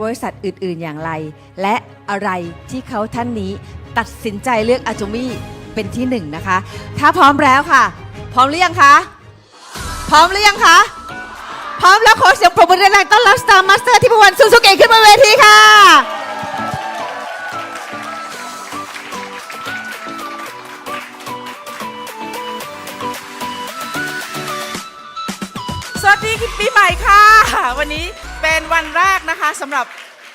บริษัทอื่น ๆ อย่างไร และอะไรที่เขาท่านนี้ตัดสินใจเลือกอาจูมี่เป็นที่หนึ่งนะคะ ถ้าพร้อมแล้วค่ะ พร้อมหรือยังคะ พร้อมหรือยังคะ พร้อมแล้วขอเสียงปรบมือแรงๆต้อนรับ Star Master ที่ประวันซูซูเกะขึ้นมาเวทีค่ะ สวัสดีปีใหม่ค่ะ วันนี้เป็นวันแรกนะคะสำหรับ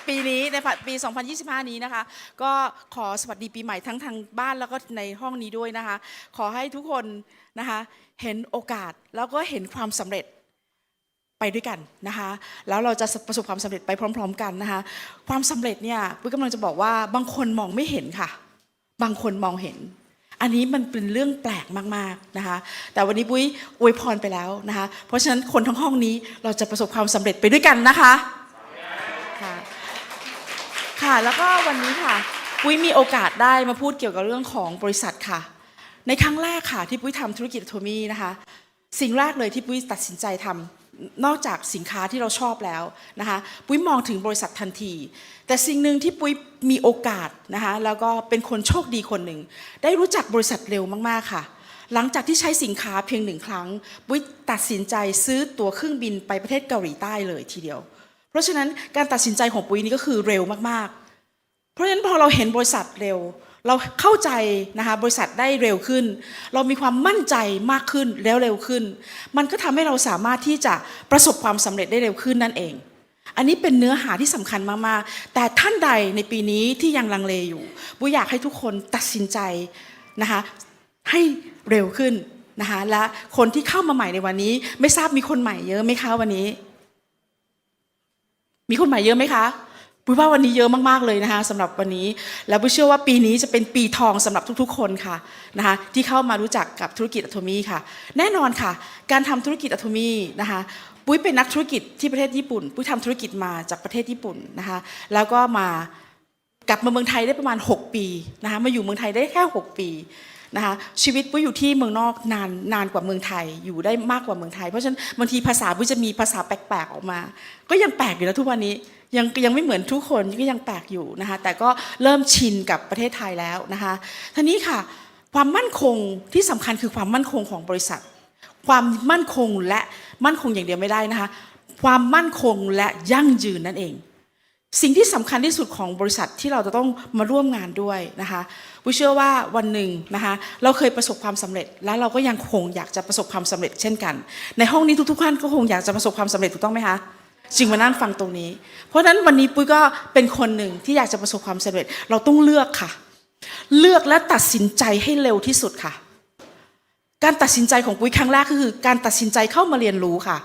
ปีนี้ในปี 2025 นี้นะคะ ก็ขอสวัสดีปีใหม่ทั้งทางบ้านแล้วก็ในห้องนี้ด้วยนะคะ ขอให้ทุกคนนะคะเห็นโอกาสแล้วก็เห็นความสำเร็จไปด้วยกันนะคะ แล้วเราจะประสบความสำเร็จไปพร้อม ๆ กันนะคะ ความสำเร็จเนี่ยปุ้ยกำลังจะบอกว่าบางคนมองไม่เห็นค่ะ บางคนมองเห็น อันนี้มันเป็นเรื่องแปลกมากๆนะคะ แต่วันนี้ปุ้ยอวยพรไปแล้วนะคะ เพราะฉะนั้นคนทั้งห้องนี้เราจะประสบความสำเร็จไปด้วยกันนะคะค่ะค่ะแล้วก็วันนี้ค่ะปุ้ยมีโอกาสได้มาพูดเกี่ยวกับเรื่องของบริษัทค่ะ ในครั้งแรกค่ะที่ปุ้ยทำธุรกิจโทมี่นะคะ สิ่งแรกเลยที่ปุ้ยตัดสินใจทำ นอกจากสินค้าที่เราชอบแล้วนะคะปุ้ยมองถึงบริษัททันที แต่สิ่งหนึ่งที่ปุ้ยมีโอกาสนะคะแล้วก็เป็นคนโชคดีคนหนึ่ง ได้รู้จักบริษัทเร็วมากๆค่ะ หลังจากที่ใช้สินค้าเพียงหนึ่งครั้งปุ้ยตัดสินใจซื้อตั๋วเครื่องบินไปประเทศเกาหลีใต้เลยทีเดียว เพราะฉะนั้นการตัดสินใจของปุ้ยนี่ก็คือเร็วมากๆ เพราะฉะนั้นพอเราเห็นบริษัทเร็ว เราเข้าใจนะคะบริษัทได้เร็วขึ้น เรามีความมั่นใจมากขึ้นแล้วเร็วขึ้น มันก็ทำให้เราสามารถที่จะประสบความสำเร็จได้เร็วขึ้นนั่นเอง อันนี้เป็นเนื้อหาที่สำคัญมากๆ แต่ท่านใดในปีนี้ที่ยังลังเลอยู่บุอยากให้ทุกคนตัดสินใจนะคะให้เร็วขึ้นนะคะและคนที่เข้ามาใหม่ในวันนี้ ไม่ทราบมีคนใหม่เยอะไหมคะวันนี้ มีคนใหม่เยอะไหมคะ ปุ้ยว่าวันนี้เยอะมากๆเลยนะคะสำหรับวันนี้ แล้วปุ้ยเชื่อว่าปีนี้จะเป็นปีทองสำหรับทุกๆ คนค่ะนะคะที่เข้ามารู้จักกับธุรกิจอะโทมี่ค่ะ แน่นอนค่ะ การทำธุรกิจอะโทมี่นะคะปุ้ยเป็นนักธุรกิจที่ประเทศญี่ปุ่นปุ้ยทำธุรกิจมาจากประเทศญี่ปุ่นนะคะแล้วก็มากลับมาเมืองไทยได้ประมาณ 6 ปีนะคะมาอยู่เมืองไทยได้แค่ 6 ปีนะคะชีวิตปุ้ยอยู่ที่เมืองนอกนานนานกว่าเมืองไทยอยู่ได้มากกว่าเมืองไทย เพราะฉะนั้นบางทีภาษาปุ้ยจะมีภาษาแปลกๆออกมา ก็ยังแปลกอยู่นะทุกวันนี้ ยังยังไม่เหมือนทุกคนก็ยังแปลกอยู่นะคะแต่ก็เริ่มชินกับประเทศไทยแล้วนะคะทีนี้ค่ะความมั่นคงที่สำคัญคือความมั่นคงของบริษัท ความมั่นคงและมั่นคงอย่างเดียวไม่ได้นะคะความมั่นคงและยั่งยืนนั่นเอง สิ่งที่สำคัญที่สุดของบริษัทที่เราจะต้องมาร่วมงานด้วยนะคะบุเชื่อว่าวันหนึ่งนะคะเราเคยประสบความสำเร็จ และเราก็ยังคงอยากจะประสบความสำเร็จเช่นกัน ในห้องนี้ทุกๆท่านก็คงอยากจะประสบความสำเร็จถูกต้องไหมคะ จึงมานั่งฟังตรงนี้ เพราะฉะนั้นวันนี้ปุ้ยก็เป็นคนหนึ่งที่อยากจะประสบความสำเร็จ เราต้องเลือกค่ะ เลือกและตัดสินใจให้เร็วที่สุดค่ะ การตัดสินใจของปุ้ยครั้งแรกก็คือ การตัดสินใจเข้ามาเรียนรู้ค่ะ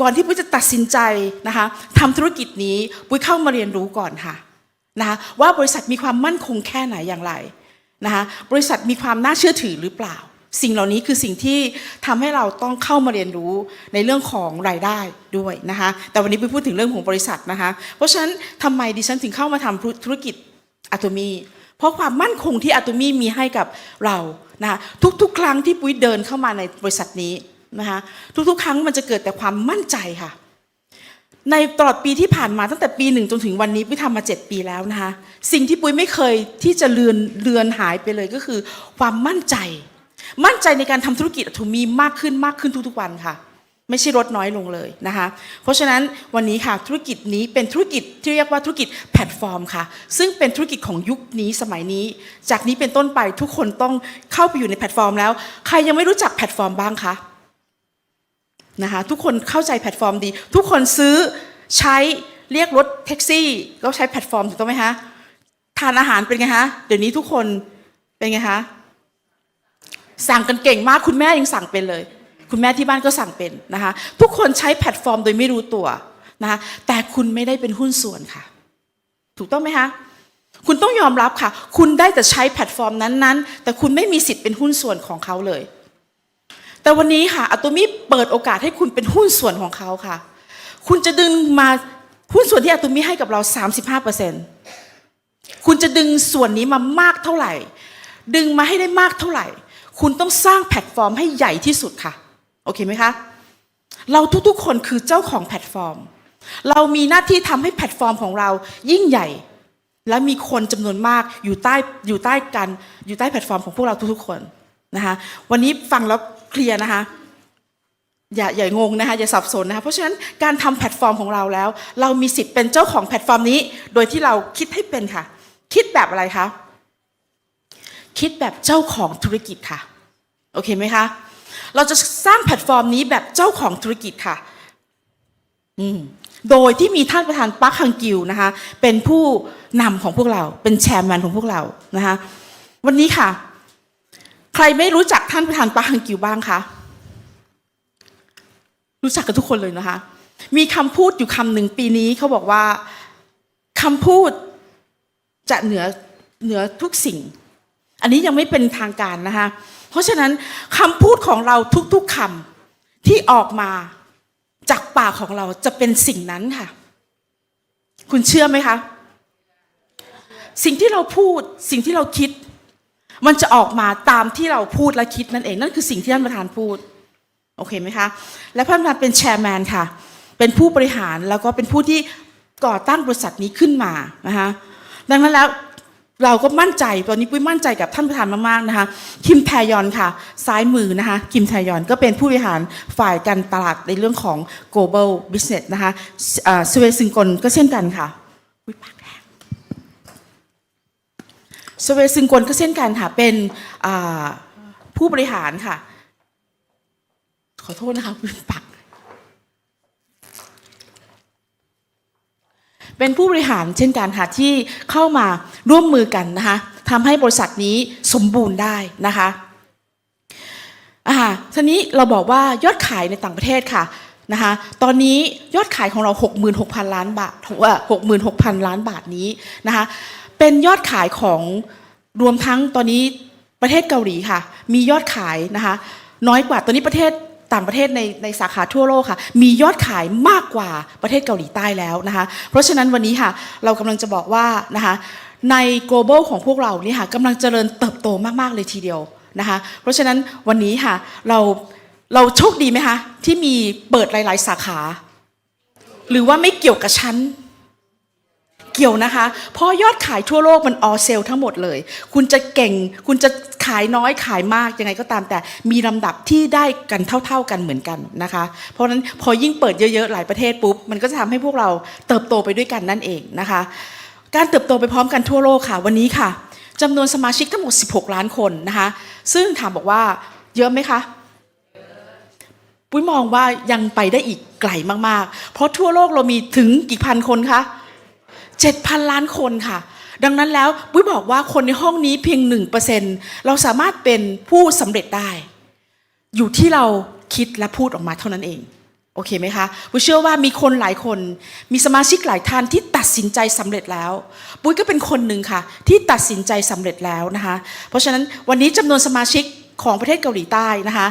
ก่อนที่ปุ้ยจะตัดสินใจนะคะทำธุรกิจนี้ปุ้ยเข้ามาเรียนรู้ก่อนค่ะนะคะว่าบริษัทมีความมั่นคงแค่ไหนอย่างไรนะคะบริษัทมีความน่าเชื่อถือหรือเปล่า สิ่งเหล่านี้คือสิ่งที่ทำให้เราต้องเข้ามาเรียนรู้ในเรื่องของรายได้ด้วยนะคะ แต่วันนี้ปุ้ยพูดถึงเรื่องของบริษัทนะคะ เพราะฉะนั้นทำไมดิฉันถึงเข้ามาทำธุรกิจอะโตมี เพราะความมั่นคงที่อะโตมีมีให้กับเรานะคะทุกๆ ครั้งที่ปุ้ยเดินเข้ามาในบริษัทนี้นะคะทุกๆ ครั้งมันจะเกิดแต่ความมั่นใจค่ะ ในตลอดปีที่ผ่านมาตั้งแต่ปีหนึ่งจนถึงวันนี้ปุ้ยทำมาเจ็ดปีแล้วนะคะ สิ่งที่ปุ้ยไม่เคยที่จะเลือนเลือนหายไปเลยก็คือ ความมั่นใจ มั่นใจในการทำธุรกิจถูมีมากขึ้นมากขึ้นทุกๆวันค่ะ ไม่ใช่ลดน้อยลงเลยนะคะ เพราะฉะนั้นวันนี้ค่ะธุรกิจนี้เป็นธุรกิจที่เรียกว่าธุรกิจแพลตฟอร์มค่ะ ซึ่งเป็นธุรกิจของยุคนี้สมัยนี้ จากนี้เป็นต้นไปทุกคนต้องเข้าไปอยู่ในแพลตฟอร์มแล้ว ใครยังไม่รู้จักแพลตฟอร์มบ้างคะนะคะทุกคนเข้าใจแพลตฟอร์มดี ทุกคนซื้อใช้เรียกรถแท็กซี่ก็ใช้แพลตฟอร์มถูกต้องไหมคะทานอาหารเป็นไงคะเดี๋ยวนี้ทุกคนเป็นไงคะ สั่งกันเก่งมากคุณแม่ยังสั่งเป็นเลย คุณแม่ที่บ้านก็สั่งเป็นนะคะทุกคนใช้แพลตฟอร์มโดยไม่รู้ตัวนะคะแต่คุณไม่ได้เป็นหุ้นส่วนค่ะ ถูกต้องไหมคะคุณต้องยอมรับค่ะ คุณได้แต่ใช้แพลตฟอร์มนั้นๆ แต่คุณไม่มีสิทธิ์เป็นหุ้นส่วนของเขาเลย แต่วันนี้ค่ะอะโตมี่เปิดโอกาสให้คุณเป็นหุ้นส่วนของเขาค่ะ คุณจะดึงมาหุ้นส่วนที่อะโตมี่ให้กับเรา 35%คุณจะดึงส่วนนี้มามากเท่าไหร่ ดึงมาให้ได้มากเท่าไหร่ คุณต้องสร้างแพลตฟอร์มให้ใหญ่ที่สุดค่ะ โอเคไหมคะ เราทุกๆคนคือเจ้าของแพลตฟอร์ม เรามีหน้าที่ทำให้แพลตฟอร์มของเรายิ่งใหญ่ และมีคนจำนวนมากอยู่ใต้อยู่ใต้กันอยู่ใต้แพลตฟอร์มของพวกเราทุกๆคนนะคะวันนี้ฟังแล้วเคลียร์นะคะอย่าอย่างงนะคะอย่าสับสนนะคะเพราะฉะนั้นการทำแพลตฟอร์มของเราแล้ว เรามีสิทธิ์เป็นเจ้าของแพลตฟอร์มนี้ โดยที่เราคิดให้เป็นค่ะ คิดแบบอะไรคะ คิดแบบเจ้าของธุรกิจค่ะ โอเคไหมคะ เราจะสร้างแพลตฟอร์มนี้แบบเจ้าของธุรกิจค่ะ อืมโดยที่มีท่านประธานปักฮังกิวนะคะ เป็นผู้นำของพวกเรา เป็นแชร์แมนของพวกเรานะคะ วันนี้ค่ะ ใครไม่รู้จักท่านประธานปักฮังกิวบ้างคะรู้จักกันทุกคนเลยนะคะ มีคำพูดอยู่คำหนึ่งปีนี้เขาบอกว่าคำพูดจะเหนือเหนือทุกสิ่ง อันนี้ยังไม่เป็นทางการนะคะ เพราะฉะนั้นคำพูดของเราทุกๆคำที่ออกมาจากปากของเราจะเป็นสิ่งนั้นค่ะ คุณเชื่อไหมคะ สิ่งที่เราพูดสิ่งที่เราคิด มันจะออกมาตามที่เราพูดและคิดนั่นเอง นั่นคือสิ่งที่ท่านประธานพูด โอเคไหมคะ และท่านประธานเป็นแชร์แมนค่ะ เป็นผู้บริหารแล้วก็เป็นผู้ที่ก่อตั้งบริษัทนี้ขึ้นมานะคะดังนั้นแล้ว เราก็มั่นใจตอนนี้ปุ้ยมั่นใจกับท่านประธานมากๆนะคะ คิมแทยอนค่ะ ซ้ายมือนะคะ คิมแทยอนก็เป็นผู้บริหารฝ่ายการตลาดในเรื่องของ global business นะคะสเวซึงกลก็เช่นกันค่ะอุ๊ยปากแดงสเวซึงกลก็เช่นกันค่ะ เป็นผู้บริหารค่ะ ขอโทษนะคะคุณปัก เป็นผู้บริหารเช่นกันค่ะที่เข้ามาร่วมมือกันนะคะทำให้บริษัทนี้สมบูรณ์ได้นะคะอ่าทีนี้เราบอกว่ายอดขายในต่างประเทศค่ะนะคะตอนนี้ยอดขายของเรา 66,000 ล้านบาทว่า66,000ล้านบาทนี้นะคะเป็นยอดขายของรวมทั้งตอนนี้ประเทศเกาหลีค่ะ มียอดขายนะคะน้อยกว่าตอนนี้ประเทศ ต่างประเทศในในสาขาทั่วโลกค่ะ มียอดขายมากกว่าประเทศเกาหลีใต้แล้วนะคะ เพราะฉะนั้นวันนี้ค่ะ เรากำลังจะบอกว่านะคะใน global ของพวกเรานี่ค่ะกำลังเจริญเติบโตมาก ๆ เลยทีเดียวนะคะ เพราะฉะนั้นวันนี้ค่ะเราเราโชคดีไหมคะที่มีเปิดหลาย ๆ สาขา หรือว่าไม่เกี่ยวกับชั้น เกี่ยวนะคะ เพราะยอดขายทั่วโลกมันออเซลทั้งหมดเลย คุณจะเก่ง คุณจะขายน้อยขายมากยังไงก็ตามแต่มีลำดับที่ได้กันเท่า ๆกันเหมือนกันนะคะ เพราะนั้นพอยิ่งเปิดเยอะๆหลายประเทศปุ๊บมันก็จะทำให้พวกเราเติบโตไปด้วยกันนั่นเองนะคะ การเติบโตไปพร้อมกันทั่วโลกค่ะ วันนี้ค่ะจำนวนสมาชิกทั้งหมด 16 ล้านคนนะคะ ซึ่งถามบอกว่าเยอะไหมคะปุ้ยมองว่ายังไปได้อีกไกลมากๆ เพราะทั่วโลกเรามีถึงกี่พันคนคะ 7,000 ล้านคนค่ะ ดังนั้นแล้วปุ้ยบอกว่าคนในห้องนี้เพียง 1%เราสามารถเป็นผู้สำเร็จได้ อยู่ที่เราคิดและพูดออกมาเท่านั้นเอง โอเคไหมคะปุ้ยเชื่อว่ามีคนหลายคน มีสมาชิกหลายท่านที่ตัดสินใจสำเร็จแล้วปุ้ยก็เป็นคนหนึ่งค่ะ ที่ตัดสินใจสำเร็จแล้วนะคะ เพราะฉะนั้นวันนี้จำนวนสมาชิกของประเทศเกาหลีใต้นะคะ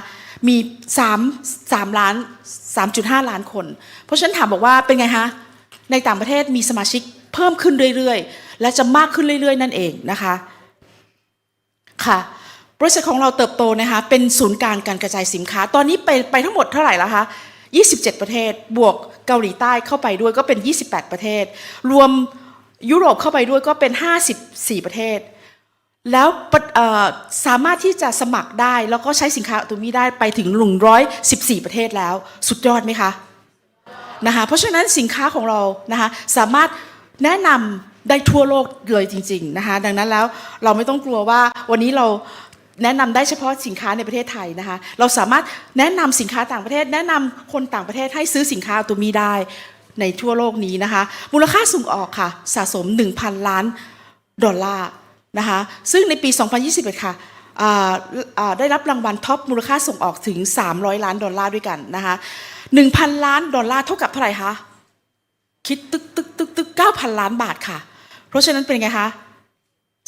มี3 3ล้าน 3.5 ล้านคน เพราะฉะนั้นถามบอกว่าเป็นไงคะในต่างประเทศมีสมาชิก เพิ่มขึ้นเรื่อยๆ และจะมากขึ้นเรื่อย ๆ นั่นเองนะคะค่ะบริษัทของเราเติบโตนะคะเป็นศูนย์กลางการกระจายสินค้า ตอนนี้ไปไปทั้งหมดเท่าไหร่แล้วคะ27 ประเทศบวกเกาหลีใต้เข้าไปด้วยก็เป็น 28 ประเทศ รวมยุโรปเข้าไปด้วยก็เป็น 54 ประเทศ แล้วสามารถที่จะสมัครได้แล้วก็ใช้สินค้าตัวนี้ได้ไปถึง 114 ประเทศแล้ว สุดยอดไหมคะนะคะเพราะฉะนั้นสินค้าของเรานะคะสามารถ แนะนำได้ทั่วโลกเลยจริงๆนะคะดังนั้นแล้วเราไม่ต้องกลัวว่าวันนี้เราแนะนำได้เฉพาะสินค้าในประเทศไทยนะคะ เราสามารถแนะนำสินค้าต่างประเทศ แนะนำคนต่างประเทศให้ซื้อสินค้าตัวมีได้ในทั่วโลกนี้นะคะ มูลค่าส่งออกค่ะ สะสม 1,000 ล้านดอลลาร์นะคะ ซึ่งในปี 2021 ค่ะได้รับรางวัลท็อปมูลค่าส่งออกถึง 300 ล้านดอลลาร์ด้วยกันนะคะหนึ่งพันล้านดอลลาร์เท่ากับเท่าไหร่คะ คิดตึกตึกตึก ตึกเก้าพันล้านบาทค่ะ เพราะฉะนั้นเป็นไงคะ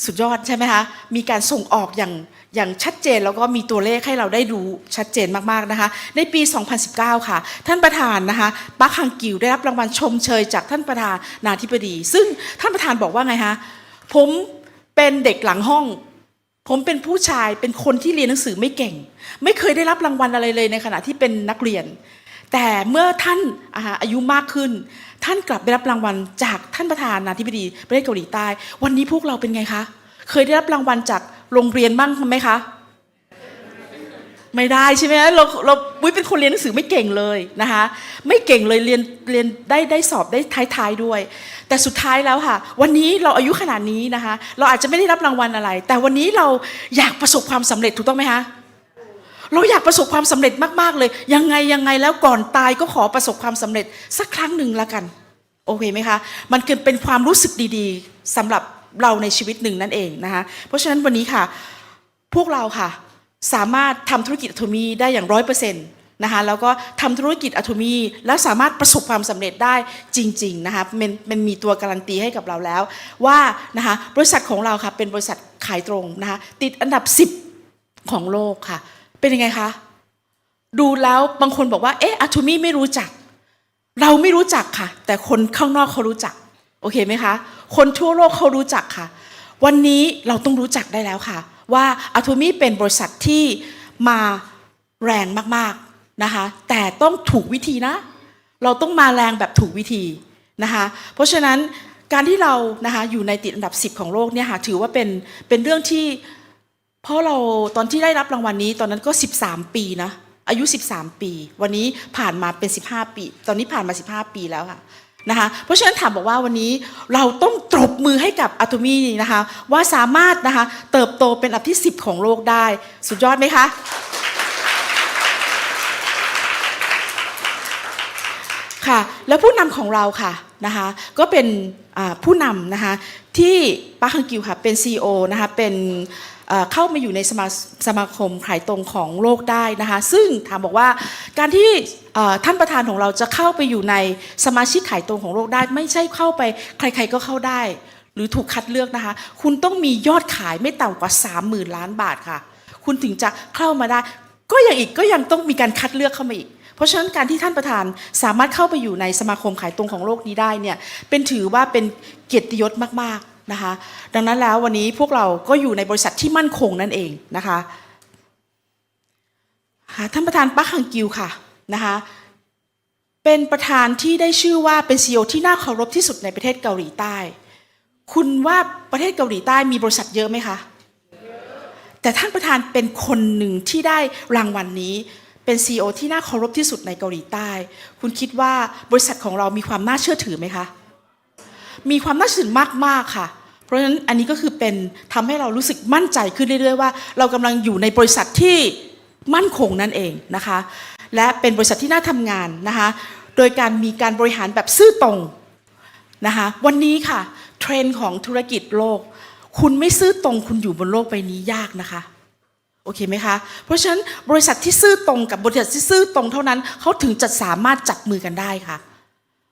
สุดยอดใช่ไหมคะ มีการส่งออกอย่างอย่างชัดเจนแล้วก็มีตัวเลขให้เราได้รู้ชัดเจนมากๆนะคะ ในปี 2019 ค่ะ ท่านประธานนะคะปักฮังกิวได้รับรางวัลชมเชยจากท่านประธานาธิบดี ซึ่งท่านประธานบอกว่าไงคะผมเป็นเด็กหลังห้อง ผมเป็นผู้ชายเป็นคนที่เรียนหนังสือไม่เก่ง ไม่เคยได้รับรางวัลอะไรเลยในขณะที่เป็นนักเรียน แต่เมื่อท่านอายุมากขึ้น ท่านกลับได้รับรางวัลจากท่านประธานาธิบดีประเทศเกาหลีใต้ วันนี้พวกเราเป็นไงคะเคยได้รับรางวัลจากโรงเรียนบ้างไหมคะไม่ได้ใช่ไหมเราเรามุ้ยเป็นคนเรียนหนังสือไม่เก่งเลยนะคะไม่เก่งเลยเรียนเรียนได้ได้สอบได้ท้ายๆด้วย แต่สุดท้ายแล้วค่ะ วันนี้เราอายุขนาดนี้นะคะ เราอาจจะไม่ได้รับรางวัลอะไร แต่วันนี้เราอยากประสบความสำเร็จถูกต้องไหมคะ เราอยากประสบความสำเร็จมากๆเลย ยังไงยังไงแล้วก่อนตายก็ขอประสบความสำเร็จสักครั้งหนึ่งละกัน โอเคไหมคะ มันเกิดเป็นความรู้สึกดีๆสำหรับเราในชีวิตหนึ่งนั่นเองนะคะเพราะฉะนั้นวันนี้ค่ะ พวกเราค่ะ สามารถทำธุรกิจอะโทมีได้อย่างร้อยเปอร์เซ็นต์นะคะแล้วก็ทำธุรกิจอะโทมีแล้วสามารถประสบความสำเร็จได้จริงๆนะคะมันมันมีตัวการันตีให้กับเราแล้ว ว่านะคะบริษัทของเราค่ะเป็นบริษัทขายตรงนะคะติดอันดับ 10 ของโลกค่ะ เป็นยังไงคะ ดูแล้วบางคนบอกว่า เอ๊ะอะโทมีไม่รู้จัก เราไม่รู้จักค่ะ แต่คนข้างนอกเขารู้จัก โอเคไหมคะ คนทั่วโลกเขารู้จักค่ะ วันนี้เราต้องรู้จักได้แล้วค่ะ ว่าอะโทมีเป็นบริษัทที่มาแรงมากๆนะคะ แต่ต้องถูกวิธีนะ เราต้องมาแรงแบบถูกวิธีนะคะ เพราะฉะนั้นการที่เรานะคะอยู่ในติดอันดับ 10 ของโลกเนี่ยค่ะถือว่าเป็นเป็นเรื่องที่ เพราะเราตอนที่ได้รับรางวัลนี้ตอนนั้นก็ 13 ปีนะ อายุ 13 ปี วันนี้ผ่านมาเป็น 15 ปี ตอนนี้ผ่านมา 15 ปีแล้วค่ะนะคะเพราะฉะนั้นถามบอกว่าวันนี้เราต้องตรบมือให้กับอะตมีนะคะว่าสามารถนะคะเติบโตเป็นอันดับที่ 10 ของโลกได้ สุดยอดไหมคะค่ะแล้วผู้นำของเราค่ะนะคะก็เป็นผู้นำนะคะที่ปาร์คฮังกิวค่ะเป็น CEO นะคะเป็น เข้ามาอยู่ในสมาสมาคมขายตรงของโลกได้นะคะซึ่งถามบอกว่าการที่ท่านประธานของเราจะเข้าไปอยู่ในสมาชิกขายตรงของโลกได้ ไม่ใช่เข้าไปใคร ๆก็เข้าได้ หรือถูกคัดเลือกนะคะ คุณต้องมียอดขายไม่ต่ำกว่า 30,000 ล้านบาทค่ะ คุณถึงจะเข้ามาได้ ก็ยังอีกก็ยังต้องมีการคัดเลือกเข้ามาอีกเพราะฉะนั้นการที่ท่านประธานสามารถเข้าไปอยู่ในสมาคมขายตรงของโลกนี้ได้เนี่ยเป็นถือว่าเป็นเกียรติยศมาก นะคะดังนั้นแล้ววันนี้พวกเราก็อยู่ในบริษัทที่มั่นคงนั่นเองนะคะท่านประธานปักฮังกิวค่ะนะคะเป็นประธานที่ได้ชื่อว่าเป็นซีอที่น่าเคารพที่สุดในประเทศเกาหลีใต้ คุณว่าประเทศเกาหลีใต้มีบริษัทเยอะไหมคะแต่ท่านประธานเป็นคนหนึ่งที่ได้รางวัลนนี้เป็น CEO ที่น่าเคารพที่สุดในเกาหลีใต้ คุณคิดว่าบริษัทของเรามีความน่าเชื่อถือไหมคะมีความน่าเชื่อถือมากๆค่ะ เพราะฉะนั้นอันนี้ก็คือเป็นทำให้เรารู้สึกมั่นใจขึ้นเรื่อยๆว่า เรากำลังอยู่ในบริษัทที่มั่นคงนั่นเองนะคะ และเป็นบริษัทที่น่าทำงานนะคะโดยการมีการบริหารแบบซื่อตรงนะคะวันนี้ค่ะเทรนด์ของธุรกิจโลก คุณไม่ซื่อตรงคุณอยู่บนโลกใบนี้ยากนะคะโอเคไหมคะเพราะฉะนั้นบริษัทที่ซื่อตรงกับบริษัทที่ซื่อตรงเท่านั้นเขาถึงจะสามารถจับมือกันได้ค่ะ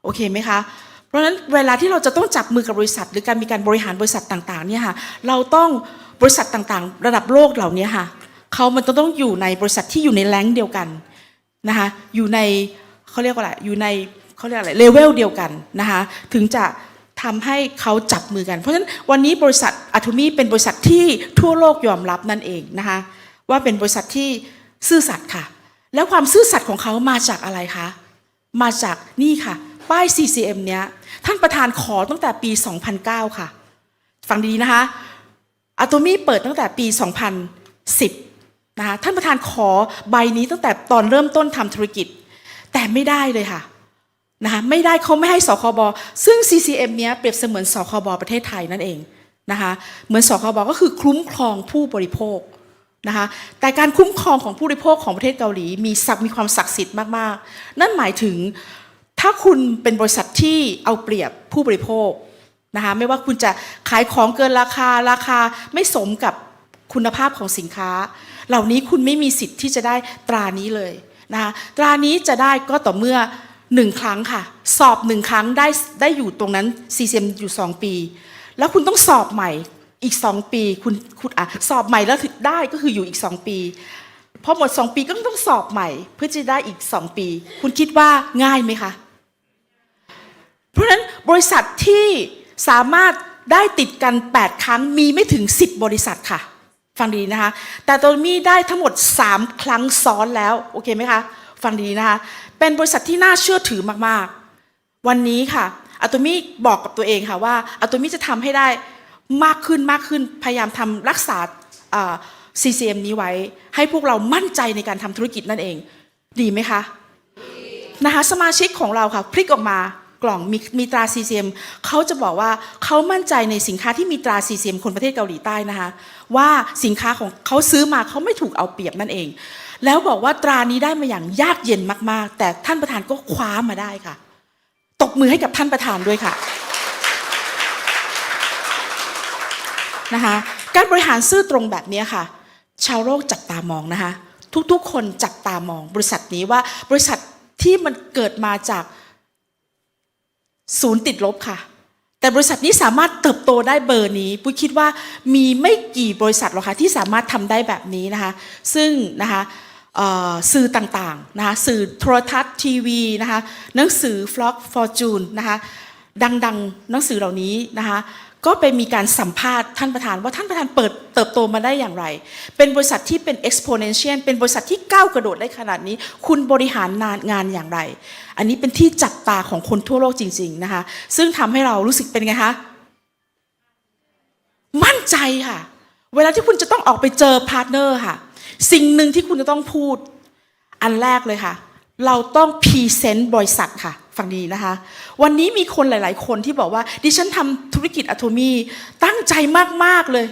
โอเคไหมคะ เพราะฉะนั้นเวลาที่เราจะต้องจับมือกับบริษัท หรือการมีการบริหารบริษัทต่างๆเนี่ยค่ะเราต้องบริษัทต่างๆ ระดับโลกเหล่านี้ค่ะเขามันต้องอยู่ในบริษัทที่อยู่ในแรงเดียวกันนะคะอยู่ในเขาเรียกว่าอะไรอยู่ในเขาเรียกอะไรเลเวลเดียวกันนะคะถึงจะทำให้เขาจับมือกัน เพราะฉะนั้นวันนี้บริษัทอะทูมีเป็นบริษัทที่ทั่วโลกยอมรับนั่นเองนะคะว่าเป็นบริษัทที่ซื่อสัตย์ค่ะ แล้วความซื่อสัตย์ของเขามาจากอะไรคะมาจากนี่ค่ะ ป้าย CCM เนี้ย ท่านประธานขอตั้งแต่ปี 2009 ค่ะ ฟังดีๆนะคะ อะโตมี่เปิดตั้งแต่ปี 2010 นะคะ ท่านประธานขอใบนี้ตั้งแต่ตอนเริ่มต้นทำธุรกิจ แต่ไม่ได้เลยค่ะ นะคะไม่ได้เขาไม่ให้สคบ ซึ่ง CCM เนี้ยเปรียบเสมือนสคบ ประเทศไทยนั่นเองนะคะ เหมือนสคบ ก็คือคุ้มครองผู้บริโภคนะคะแต่การคุ้มครองของผู้บริโภคของประเทศเกาหลีมีศักดิ์มีความศักดิ์สิทธิ์มาก ๆ นั่นหมายถึง ถ้าคุณเป็นบริษัทที่เอาเปรียบผู้บริโภคนะคะไม่ว่าคุณจะขายของเกินราคาราคาไม่สมกับคุณภาพของสินค้า เหล่านี้คุณไม่มีสิทธิ์ที่จะได้ตรานี้เลยนะคะตรานี้จะได้ก็ต่อเมื่อหนึ่งครั้งค่ะ สอบหนึ่งครั้งได้ได้อยู่ตรงนั้น CCM อยู่ 2 ปี แล้วคุณต้องสอบใหม่อีก 2 ปีคุณคุณอะสอบใหม่แล้วได้ก็คืออยู่อีก 2 ปีพอหมด 2 ปีก็ต้องสอบใหม่ เพื่อจะได้อีก 2 ปี คุณคิดว่าง่ายไหมคะ เพราะฉะนั้นบริษัทที่สามารถได้ติดกัน 8 ครั้งมีไม่ถึง 10 บริษัทค่ะ ฟังดีนะคะ แต่ตัวมี่ได้ทั้งหมด 3 ครั้งซ้อนแล้ว โอเคไหมคะ ฟังดีนะคะ เป็นบริษัทที่น่าเชื่อถือมากๆ วันนี้ค่ะอะตมี่บอกกับตัวเองค่ะว่าอะตมี่จะทำให้ได้มากขึ้นมากขึ้นพยายามทำรักษา CCM นี้ไว้ ให้พวกเรามั่นใจในการทำธุรกิจนั่นเอง ดีไหมคะนะคะสมาชิกของเราค่ะพลิกออกมา กล่องมีมีตรา CCM เขาจะบอกว่าเขามั่นใจในสินค้าที่มีตรา CCM คนประเทศเกาหลีใต้นะคะว่าสินค้าของเขาซื้อมาเขาไม่ถูกเอาเปรียบนั่นเอง แล้วบอกว่าตรานี้ได้มาอย่างยากเย็นมากๆ แต่ท่านประธานก็คว้ามาได้ค่ะ ตบมือให้กับท่านประธานด้วยค่ะนะคะการบริหารซื่อตรงแบบนี้ค่ะ ชาวโลกจับตามองนะคะ ทุกๆคนจับตามองบริษัทนี้ว่าบริษัทที่มันเกิดมาจาก ศูนย์ติดลบค่ะ แต่บริษัทนี้สามารถเติบโตได้เบอร์นี้ปุ้ยคิดว่ามีไม่กี่บริษัทหรอกค่ะที่สามารถทำได้แบบนี้นะคะ ซึ่งนะคะสื่อต่างๆนะคะสื่อโทรทัศน์ทีวีนะคะหนังสือฟล็อกฟอร์จูนนะคะดังๆ หนังสือเหล่านี้นะคะ ก็ไปมีการสัมภาษณ์ท่านประธานว่าท่านประธานเปิดเติบโตมาได้อย่างไร เป็นบริษัทที่เป็น exponential เป็นบริษัทที่ก้าวกระโดดได้ขนาดนี้ คุณบริหารงานงานอย่างไร อันนี้เป็นที่จับตาของคนทั่วโลกจริง ๆนะคะ ซึ่งทำให้เรารู้สึกเป็นไงคะมั่นใจค่ะ เวลาที่คุณจะต้องออกไปเจอพาร์ทเนอร์ค่ะ สิ่งหนึ่งที่คุณจะต้องพูด อันแรกเลยค่ะ เราต้องพรีเซนต์บริษัทค่ะ ฟังดีนะคะ วันนี้มีคนหลาย ๆ คนที่บอกว่า ดิฉันทำธุรกิจอะโทมีตั้งใจมาก ๆ เลย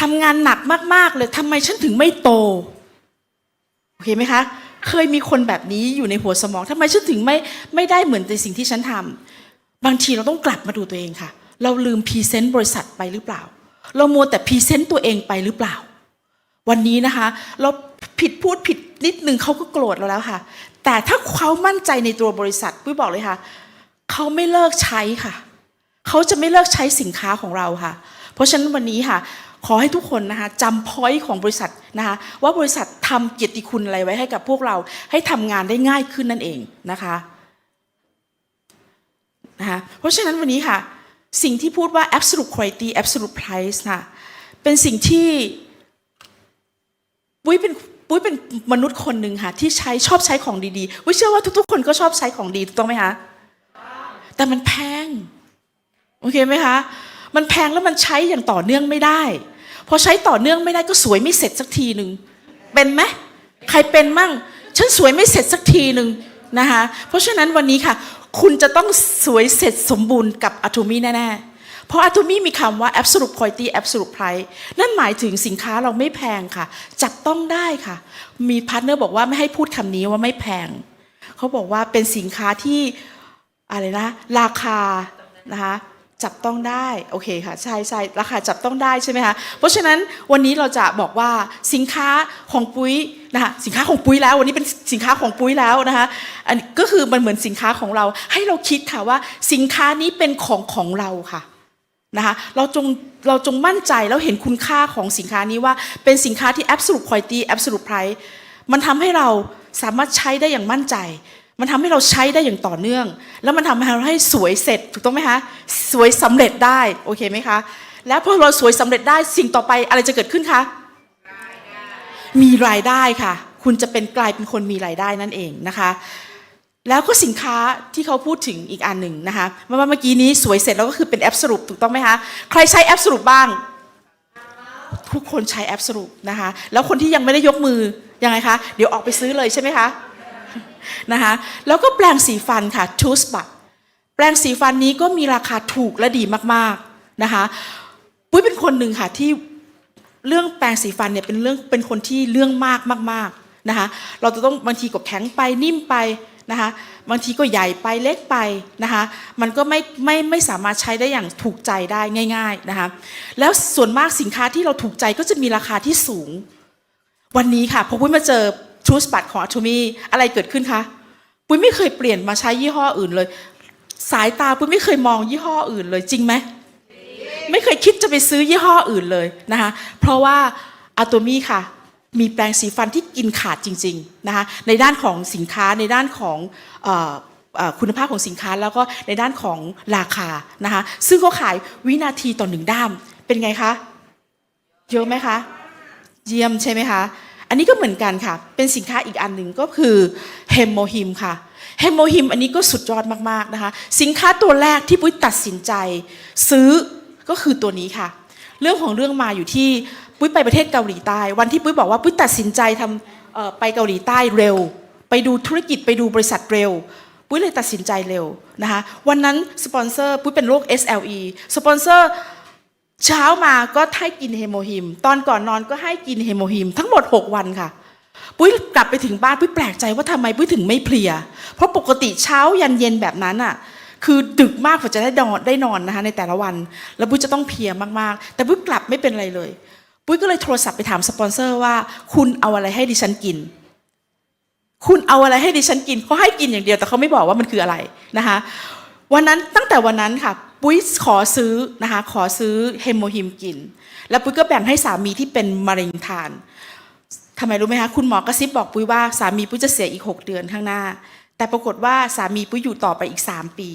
ทำงานหนักมาก ๆ เลยทำไมฉันถึงไม่โต โอเคไหมคะ เคยมีคนแบบนี้อยู่ในหัวสมองทำไมฉันถึงไม่ไม่ได้เหมือนในสิ่งที่ฉันทำบางทีเราต้องกลับมาดูตัวเองค่ะ เราลืมพรีเซนต์บริษัทไปหรือเปล่า เรามัวแต่พรีเซนต์ตัวเองไปหรือเปล่า วันนี้นะคะ เราผิดพูดผิดนิดนึงเขาก็โกรธเราแล้วค่ะ แต่ถ้าเขามั่นใจในตัวบริษัทปุ้ยบอกเลยค่ะเขาไม่เลิกใช้ค่ะ เขาจะไม่เลิกใช้สินค้าของเราค่ะ เพราะฉะนั้นวันนี้ค่ะ ขอให้ทุกคนนะคะจำพอยต์ของบริษัทนะคะว่าบริษัททำเกียรติคุณอะไรไว้ให้กับพวกเราให้ทำงานได้ง่ายขึ้นนั่นเองนะคะนะคะเพราะฉะนั้นวันนี้ค่ะ สิ่งที่พูดว่า absolute quality absolute price นะเป็นสิ่งที่ปุ้ยเป็น ปุ้ยเป็นมนุษย์คนหนึ่งค่ะ ที่ใช้ชอบใช้ของดีๆปุ้ยเชื่อว่าทุกๆ คนก็ชอบใช้ของดีถูกต้องไหมคะแต่มันแพงโอเคไหมคะมันแพงแล้วมันใช้อย่างต่อเนื่องไม่ได้ พอใช้ต่อเนื่องไม่ได้ก็สวยไม่เสร็จสักทีหนึ่งเป็นไหมใครเป็นมั่ง ฉันสวยไม่เสร็จสักทีหนึ่งนะคะเพราะฉะนั้นวันนี้ค่ะ คุณจะต้องสวยเสร็จสมบูรณ์กับอะ o มี่แน่ๆ เพราะอะ o มี่มีคำว่า absolute quality absolute price นั่นหมายถึงสินค้าเราไม่แพงค่ะ จับต้องได้ค่ะ มีพาร์ทเนอร์บอกว่าไม่ให้พูดคำนี้ว่าไม่แพง เขาบอกว่าเป็นสินค้าที่อะไรนะ ราคานะคะจับต้องได้โอเคค่ะใช่ใช่ราคาจับต้องได้ใช่ไหมคะเพราะฉะนั้นวันนี้เราจะบอกว่าสินค้าของปุ้ยนะคะสินค้าของปุ้ยแล้ว วันนี้เป็นสินค้าของปุ้ยแล้วนะคะอันก็คือมันเหมือนสินค้าของเราให้เราคิดค่ะว่าสินค้านี้เป็นของของเราค่ะ นะคะเราจงเราจงมั่นใจแล้วเห็นคุณค่าของสินค้านี้ว่าเป็นสินค้าที่ absolute quality absolute price มันทำให้เราสามารถใช้ได้อย่างมั่นใจ มันทำให้เราใช้ได้อย่างต่อเนื่อง แล้วมันทำให้เราให้สวยเสร็จถูกต้องไหมคะสวยสำเร็จได้โอเคไหมคะแล้วพอเราสวยสำเร็จได้สิ่งต่อไปอะไรจะเกิดขึ้นคะมีรายได้ค่ะ คุณจะเป็นกลายเป็นคนมีรายได้นั่นเองนะคะ แล้วก็สินค้าที่เขาพูดถึงอีกอันหนึ่งนะคะเมื่อเมื่อกี้นี้สวยเสร็จแล้วก็คือเป็นแอปสรุปถูกต้องไหมคะ ใครใช้แอปสรุปบ้าง ทุกคนใช้แอปสรุปนะคะ แล้วคนที่ยังไม่ได้ยกมือยังไงคะ เดี๋ยวออกไปซื้อเลยใช่ไหมคะนะคะแล้วก็แปรงสีฟันค่ะทูสบัตแปรงสีฟันนี้ก็มีราคาถูกและดีมากๆนะคะปุ้ยเป็นคนหนึ่งค่ะที่เรื่องแปรงสีฟันเนี่ยเป็นเรื่องเป็นคนที่เรื่องมากมากๆนะคะเราจะต้องบางทีก็แข็งไปนิ่มไป นะคะบางทีก็ใหญ่ไปเล็กไปนะคะมันก็ไม่ไม่ไม่สามารถใช้ได้อย่างถูกใจได้ง่ายๆนะคะแล้วส่วนมากสินค้าที่เราถูกใจก็จะมีราคาที่สูง วันนี้ค่ะพอปุ้ยมาเจอทรูสบัตของอั o มีอะไรเกิดขึ้นคะปุ้ยไม่เคยเปลี่ยนมาใช้ยี่ห้ออื่นเลย สายตาปุ้ยไม่เคยมองยี่ห้ออื่นเลยจริงไหมไม่เคยคิดจะไปซื้อยี่ห้ออื่นเลยนะคะเพราะว่าอะโตมีค่ะ มีแปรงสีฟันที่กินขาดจริงๆนะคะในด้านของสินค้าในด้านของออคุณภาพของสินค้าแล้วก็ในด้านของราคานะคะซึ่งเขาขายวินาทีต่อหนึ่งด้ามเป็นไงคะเยอะไหมคะ เยี่ยมใช่ไหมคะอันนี้ก็เหมือนกันค่ะ เป็นสินค้าอีกอันหนึ่งก็คือเฮมโมฮิมค่ะเฮมโมฮิมอันนี้ก็สุดยอดมากๆนะคะ สินค้าตัวแรกที่ปุ้ยตัดสินใจ ซื้อก็คือตัวนี้ค่ะ เรื่องของเรื่องมาอยู่ที่ ปุ้ยไปประเทศเกาหลีใต้ วันที่ปุ้ยบอกว่าปุ้ยตัดสินใจทำไปเกาหลีใต้เร็ว ไปดูธุรกิจไปดูบริษัทเร็ว ปุ้ยเลยตัดสินใจเร็วนะคะวันนั้นสปอนเซอร์ปุ้ยเป็นโรค SLE สปอนเซอร์เช้ามาก็ให้กินเฮโมฮิม ตอนก่อนนอนก็ให้กินเฮโมฮิม ทั้งหมด 6 วันค่ะ ปุ้ยกลับไปถึงบ้านปุ้ยแปลกใจว่าทำไมปุ้ยถึงไม่เพลีย เพราะปกติเช้ายันเย็นแบบนั้นอะคือดึกมากกว่าจะได้นอนได้นอนนะคะในแต่ละวัน แล้วปุ้ยจะต้องเพลียมากๆ แต่ปุ้ยกลับไม่เป็นไรเลย ปุ้ยก็เลยโทรศัพท์ไปถามสปอนเซอร์ว่า คุณเอาอะไรให้ดิฉันกิน คุณเอาอะไรให้ดิฉันกินเขาให้กินอย่างเดียวแต่เขาไม่บอกว่ามันคืออะไรนะคะวันนั้นตั้งแต่วันนั้นค่ะ ปุ้ยขอซื้อนะคะขอซื้อเฮโมฮิมกิน แล้วปุ้ยก็แบ่งให้สามีที่เป็นมะเร็งทานทำไมรู้ไหมคะคุณหมอกระซิบบอกปุ้ยว่าสามีปุ้ยจะเสียอีก 6 เดือนข้างหน้า แต่ปรากฏว่าสามีปุ้ยอยู่ต่อไปอีก 3 ปี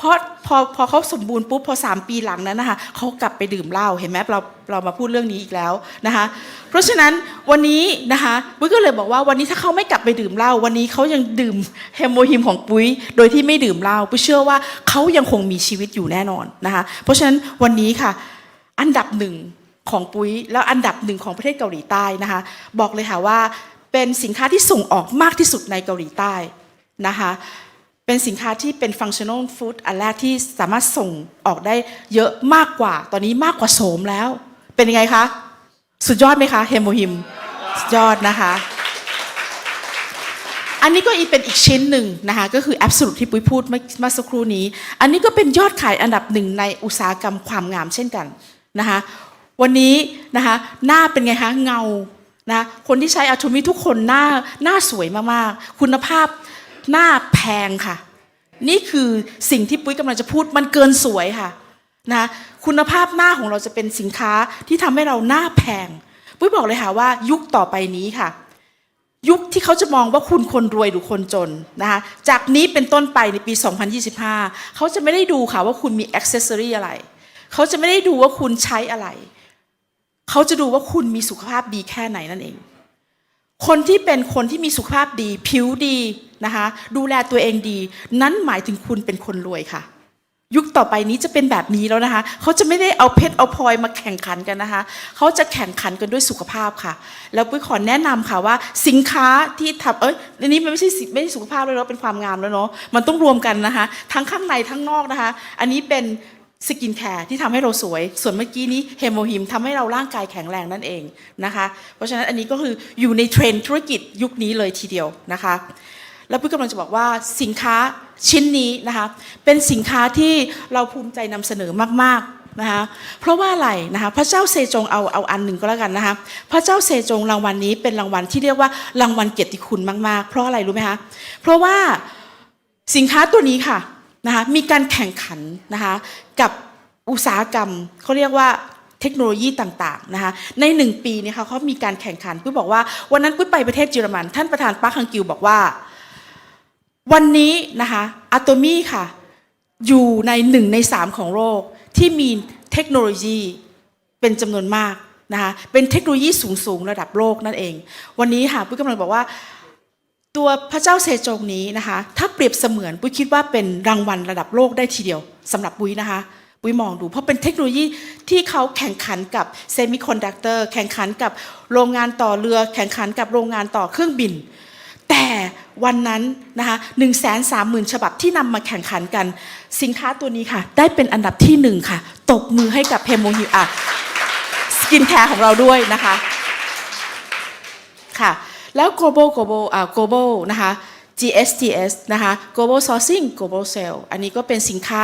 เพราะพอพอเขาสมบูรณ์ปุ๊บพอสามปีหลังนั้นนะคะเขากลับไปดื่มเหล้าเห็นไหมเราเรามาพูดเรื่องนี้อีกแล้วนะคะเพราะฉะนั้นวันนี้นะคะปุ้ยก็เลยบอกว่าวันนี้ถ้าเขาไม่กลับไปดื่มเหล้าวันนี้เขายังดื่มเฮโมฮิมของปุ้ยโดยที่ไม่ดื่มเหล้าปุ้ยเชื่อว่าเขายังคงมีชีวิตอยู่แน่นอนนะคะเพราะฉะนั้นวันนี้ค่ะอันดับหนึ่งของปุ้ยแล้วอันดับหนึ่งของประเทศเกาหลีใต้นะคะบอกเลยค่ะว่าเป็นสินค้าที่ส่งออกมากที่สุดในเกาหลีใต้นะคะ เป็นสินค้าที่เป็น functional food อันแรกที่สามารถส่งออกได้เยอะมากกว่า ตอนนี้มากกว่าโสมแล้ว เป็นยังไงคะ สุดยอดไหมคะเฮโมฮิมสุดยอดนะคะ อันนี้ก็อีกเป็นอีกชิ้นหนึ่งนะคะ ก็คือ Absolute ที่ปุ้ยพูดเมื่อเมื่อสักครู่นี้ อันนี้ก็เป็นยอดขายอันดับหนึ่งในอุตสาหกรรมความงามเช่นกันนะคะ วันนี้นะคะหน้าเป็นไงคะเงานะคนที่ใช้อัลทูมิทุกคนหน้าหน้าสวยมากๆ คุณภาพ หน้าแพงค่ะ นี่คือสิ่งที่ปุ้ยกำลังจะพูดมันเกินสวยค่ะนะคุณภาพหน้าของเราจะเป็นสินค้าที่ทำให้เราหน้าแพง ปุ้ยบอกเลยค่ะว่ายุคต่อไปนี้ค่ะ ยุคที่เขาจะมองว่าคุณคนรวยหรือคนจนนะคะจากนี้เป็นต้นไปในปี 2025 เขาจะไม่ได้ดูค่ะว่าคุณมีอ็อกเซสซอรี่อะไร เขาจะไม่ได้ดูว่าคุณใช้อะไร เขาจะดูว่าคุณมีสุขภาพดีแค่ไหนนั่นเอง คนที่เป็นคนที่มีสุขภาพดี ผิวดีนะคะดูแลตัวเองดี นั้นหมายถึงคุณเป็นคนรวยค่ะ ยุคต่อไปนี้จะเป็นแบบนี้แล้วนะคะ เขาจะไม่ได้เอาเพชรเอาพลอยมาแข่งขันกันนะคะ เขาจะแข่งขันกันด้วยสุขภาพค่ะ แล้วปุ้ยขอแนะนำค่ะว่าสินค้าที่ทำเอ้ยอันนี้มันไม่ใช่ไม่ใช่สุขภาพแล้วเนาะเป็นความงามแล้วเนาะมันต้องรวมกันนะคะ ทั้งข้างในทั้งนอกนะคะ อันนี้เป็น สกินแคร์ที่ทำให้เราสวย ส่วนเมื่อกี้นี้เฮโมฮิมทำให้เราร่างกายแข็งแรงนั่นเองนะคะ เพราะฉะนั้นอันนี้ก็คืออยู่ในเทรนด์ธุรกิจยุคนี้เลยทีเดียวนะคะ แล้วปุ้ยกำลังจะบอกว่าสินค้าชิ้นนี้นะคะเป็นสินค้าที่เราภูมิใจนำเสนอมากๆนะคะเพราะว่าอะไรนะคะพระเจ้าเซจงเอาเอาอันหนึ่งก็แล้วกันนะคะพระเจ้าเซจงรางวัลนี้เป็นรางวัลที่เรียกว่ารางวัลเกียรติคุณมาก ๆ เพราะอะไรรู้ไหมคะเพราะว่าสินค้าตัวนี้ค่ะ นะคะมีการแข่งขันนะคะกับอุตสาหกรรมเขาเรียกว่าเทคโนโลยีต่างๆนะคะในหนึ่งปีเนี่ยค่ะเขามีการแข่งขันปุ้ยบอกว่าวันนั้นปุ้ยไปประเทศเยอรมัน ท่านประธานปาร์คฮังกิวบอกว่า วันนี้นะคะอะโตมี่ค่ะ อยู่ในหนึ่งในสามของโลกที่มีเทคโนโลยีเป็นจำนวนมากนะคะเป็นเทคโนโลยีสูงสูงๆระดับโลกนั่นเอง วันนี้ค่ะปุ้ยกำลังบอกว่า ตัวพระเจ้าเซจงนี้นะคะ ถ้าเปรียบเสมือนปุ้ยคิดว่าเป็นรางวัลระดับโลกได้ทีเดียวสำหรับปุ้ยนะคะ ปุ้ยมองดู เพราะเป็นเทคโนโลยีที่เขาแข่งขันกับเซมิคอนดักเตอร์แข่งขันกับโรงงานต่อเรือ แข่งขันกับโรงงานต่อเครื่องบิน แต่วันนั้นนะคะหนึ่งแสนสามหมื่นฉบับที่นำมาแข่งขันกัน สินค้าตัวนี้ค่ะ ได้เป็นอันดับที่หนึ่งค่ะ ตบมือให้กับเฮโมฮิอะสกินแคร์ของเราด้วยนะคะค่ะ แล้ว global global อ่า global นะคะ GSTS นะคะ global sourcing global sale อันนี้ก็เป็นสินค้า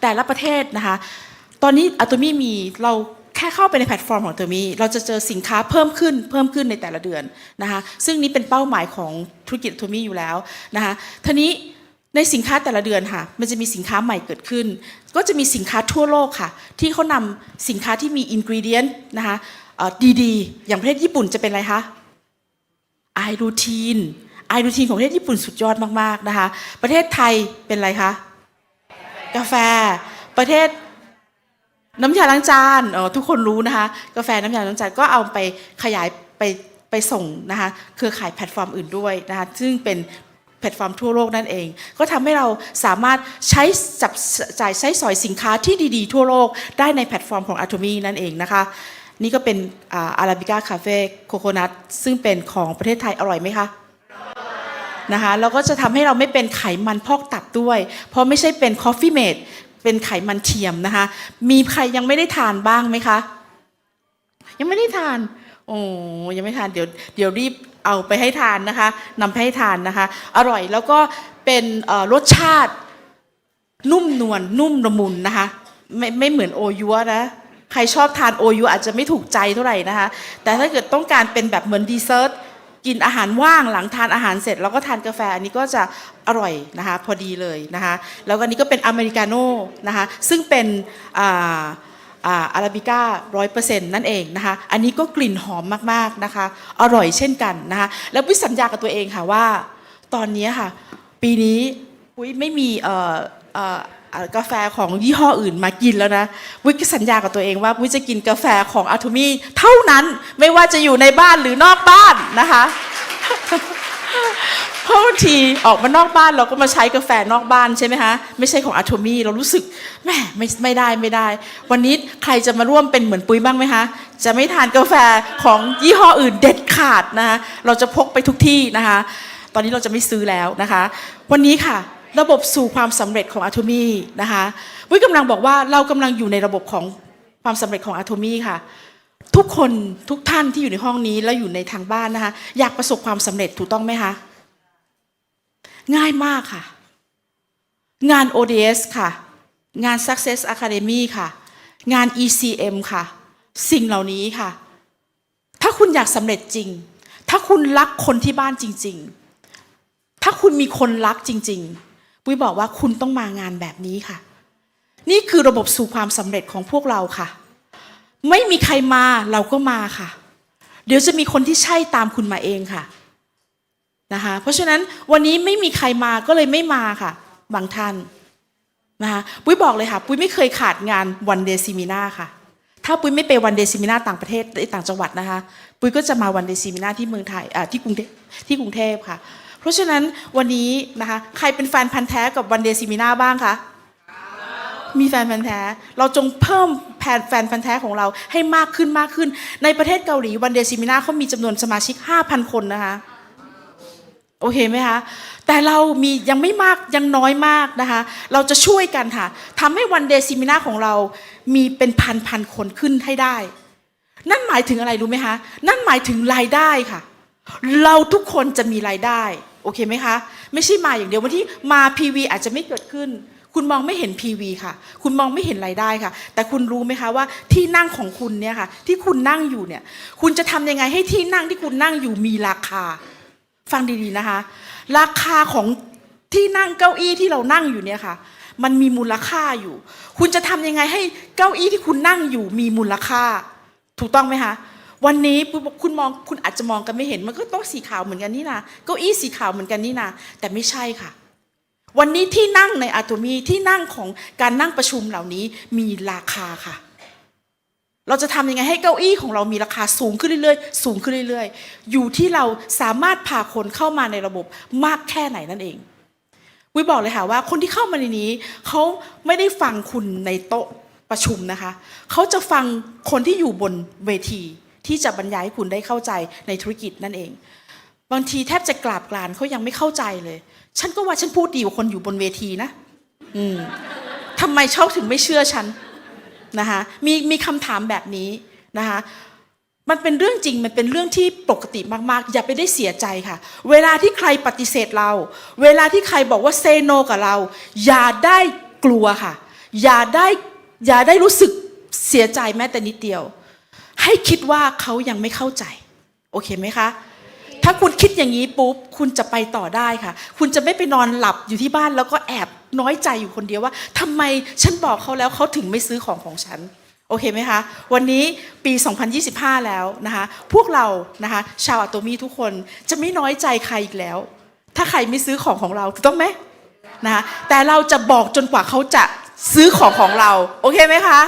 แต่ละประเทศนะคะ ตอนนี้อะตมีมีเราแค่เข้าไปในแพลตฟอร์มของตัวมีเราจะเจอสินค้าเพิ่มขึ้นเพิ่มขึ้นในแต่ละเดือนนะคะซึ่งนี้เป็นเป้าหมายของธุรกิจตัวมีอยู่แล้วนะคะทีนี้ในสินค้าแต่ละเดือนค่ะ มันจะมีสินค้าใหม่เกิดขึ้น ก็จะมีสินค้าทั่วโลกค่ะ ที่เขานำสินค้าที่มีอินกรีเดียนนะคะดีๆ อย่างประเทศญี่ปุ่นจะเป็นอะไรคะ ไอรูทีนไอรูทีนของประเทศญี่ปุ่นสุดยอดมากๆนะคะ ประเทศไทยเป็นอะไรคะ กาแฟประเทศน้ำยาล้างจานออทุกคนรู้นะคะ กาแฟน้ำยาล้างจานก็เอาไปขยายไปไปส่งนะคะเครือข่ายแพลตฟอร์มอื่นด้วยนะคะซึ่งเป็นแพลตฟอร์มทั่วโลกนั่นเอง ก็ทำให้เราสามารถใช้จับจ่ายใช้สอยสินค้าที่ดีๆ ทั่วโลกได้ในแพลตฟอร์มของ Atomy นั่นเองนะคะ นี่ก็เป็นอาราบิก้าคาเฟ่โคโคนัทซึ่งเป็นของประเทศไทยอร่อยไหมคะนะคะแล้วก็จะทำให้เราไม่เป็นไขมันพอกตับด้วย เพราะไม่ใช่เป็นคอฟฟี่เมดเป็นไขมันเทียมนะคะ มีใครยังไม่ได้ทานบ้างไหมคะ ยังไม่ได้ทาน โอ้ยังไม่ทานเดี๋ยวเดี๋ยวรีบเอาไปให้ทานนะคะนำไปให้ทานนะคะ อร่อยแล้วก็เป็นรสชาตินุ่มนวลนุ่มละมุนนะคะ ไม่ไม่เหมือนโอยัวนะ ใครชอบทานโอยัวอาจจะไม่ถูกใจเท่าไหร่นะคะ แต่ถ้าเกิดต้องการเป็นแบบเหมือนดีเซอร์ตกินอาหารว่างหลังทานอาหารเสร็จ แล้วก็ทานกาแฟอันนี้ก็จะอร่อยนะคะพอดีเลยนะคะแล้วก็อันนี้ก็เป็นอเมริกาโน่นะคะซึ่งเป็นอาราบิก้าร้อยเปอร์เซ็นต์นั่นเองนะคะอันนี้ก็กลิ่นหอมมากๆนะคะอร่อยเช่นกันนะคะแล้ววิสัญญากับตัวเองค่ะว่า ตอนนี้ค่ะปีนี้อุ้ยไม่มี กาแฟของยี่ห้ออื่นมากินแล้วนะวิก็สัญญากับตัวเองว่าวิจะกินกาแฟของอาทูมี่เท่านั้นไม่ว่าจะอยู่ในบ้านหรือนอกบ้านนะคะเพราะบางทีออกมานอกบ้านเราก็มาใช้กาแฟนอกบ้านใช่ไหมคะไม่ใช่ของอะโทมี่เรารู้สึกแหม่ไม่ไม่ได้ไม่ได้ วันนี้ใครจะมาร่วมเป็นเหมือนปุ้ยบ้างไหมคะจะไม่ทานกาแฟของยี่ห้ออื่นเด็ดขาดนะคะเราจะพกไปทุกที่นะคะ ตอนนี้เราจะไม่ซื้อแล้วนะคะ วันนี้ค่ะ ระบบสู่ความสำเร็จของอะโทมี่นะคะปุ้ยกำลังบอกว่าเรากำลังอยู่ในระบบของความสำเร็จของอะโทมี่ค่ะ ทุกคนทุกท่านที่อยู่ในห้องนี้แล้วอยู่ในทางบ้านนะคะอยากประสบความสำเร็จถูกต้องไหมคะง่ายมากค่ะ งาน ODS ค่ะ งาน Success Academy ค่ะ งาน ECM ค่ะ สิ่งเหล่านี้ค่ะ ถ้าคุณอยากสำเร็จจริง ถ้าคุณรักคนที่บ้านจริง ๆ ถ้าคุณมีคนรักจริง ๆ ปุ้ยบอกว่าคุณต้องมางานแบบนี้ค่ะ นี่คือระบบสู่ความสำเร็จของพวกเราค่ะ ไม่มีใครมาเราก็มาค่ะ เดี๋ยวจะมีคนที่ใช่ตามคุณมาเองค่ะนะคะเพราะฉะนั้นวันนี้ไม่มีใครมาก็เลยไม่มาค่ะ บางท่านนะคะปุ้ยบอกเลยค่ะ ปุ้ยไม่เคยขาดงานวันเดซิมินาค่ะ ถ้าปุ้ยไม่ไปวันเดซิมินาต่างประเทศต่างจังหวัดนะคะ ปุ้ยก็จะมาวันเดซิมินาที่เมืองไทยที่กรุงเทพที่กรุงเทพค่ะ เพราะฉะนั้นวันนี้นะคะใครเป็นแฟนพันธ์แท้กับวันเดซิมินาบ้างคะมีแฟนพันธ์แท้ เราจงเพิ่มแฟนแฟนพันธ์แท้ของเราให้มากขึ้นมากขึ้น ในประเทศเกาหลีวันเดซิมินาเขามีจำนวนสมาชิก 5,000 คนนะคะโอเคไหมคะ แต่เรามียังไม่มากยังน้อยมากนะคะ เราจะช่วยกันค่ะทำให้วันเดซิมินาของเรามีเป็นพันพันคนขึ้นให้ได้ นั่นหมายถึงอะไรรู้ไหมคะ นั่นหมายถึงรายได้ค่ะ เราทุกคนจะมีรายได้ โอเคไหมคะ ไม่ใช่มาอย่างเดียววันที่มา PV อาจจะไม่เกิดขึ้น คุณมองไม่เห็น PV ค่ะ คุณมองไม่เห็นรายได้ค่ะ แต่คุณรู้ไหมคะว่าที่นั่งของคุณเนี่ยค่ะ ที่คุณนั่งอยู่เนี่ย คุณจะทำยังไงให้ที่นั่งที่คุณนั่งอยู่มีราคา ฟังดีๆนะคะ ราคาของที่นั่งเก้าอี้ที่เรานั่งอยู่เนี่ยค่ะ มันมีมูลค่าอยู่ คุณจะทำยังไงให้เก้าอี้ที่คุณนั่งอยู่มีมูลค่า ถูกต้องไหมคะ วันนี้คุณมองคุณอาจจะมองกันไม่เห็นมันก็โต๊ะสีขาวเหมือนกันนี่นะเก้าอี้สีขาวเหมือนกันนี่นะแต่ไม่ใช่ค่ะ วันนี้ที่นั่งในอะโตมีที่นั่งของการนั่งประชุมเหล่านี้มีราคาค่ะ เราจะทำยังไงให้เก้าอี้ของเรามีราคาสูงขึ้นเรื่อยๆ สูงขึ้นเรื่อยๆ อยู่ที่เราสามารถพาคนเข้ามาในระบบมากแค่ไหนนั่นเองวิบอกเลยค่ะว่าคนที่เข้ามาในนี้เขาไม่ได้ฟังคุณในโต๊ะประชุมนะคะ เขาจะฟังคนที่อยู่บนเวที ที่จะบรรยายให้คุณได้เข้าใจในธุรกิจนั่นเอง บางทีแทบจะกราบกรานเขายังไม่เข้าใจเลย ฉันก็ว่าฉันพูดดีกว่าคนอยู่บนเวทีนะ อืมทำไมเขาถึงไม่เชื่อฉันนะคะมีมีคำถามแบบนี้นะคะมันเป็นเรื่องจริงมันเป็นเรื่องที่ปกติมากๆ อย่าไปได้เสียใจค่ะ เวลาที่ใครปฏิเสธเรา เวลาที่ใครบอกว่าเซโนกับเรา อย่าได้กลัวค่ะ อย่าได้อย่าได้รู้สึกเสียใจแม้แต่นิดเดียว ให้คิดว่าเขายังไม่เข้าใจ โอเคไหมคะ ถ้าคุณคิดอย่างนี้ปุ๊บ คุณจะไปต่อได้ค่ะ คุณจะไม่ไปนอนหลับอยู่ที่บ้านแล้วก็แอบน้อยใจอยู่คนเดียวว่าทำไมฉันบอกเขาแล้วเขาถึงไม่ซื้อของของฉัน โอเคไหมคะ วันนี้ปี 2025 แล้วนะคะ พวกเรานะคะ ชาวอะโตมีทุกคนจะไม่น้อยใจใครอีกแล้ว ถ้าใครไม่ซื้อของของเราถูกต้องไหมนะคะแต่เราจะบอกจนกว่าเขาจะซื้อของของเรา โอเคไหมคะ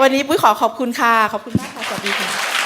วันนี้ปุ้ยขอขอบคุณค่ะ ขอบคุณมากค่ะ สวัสดีค่ะ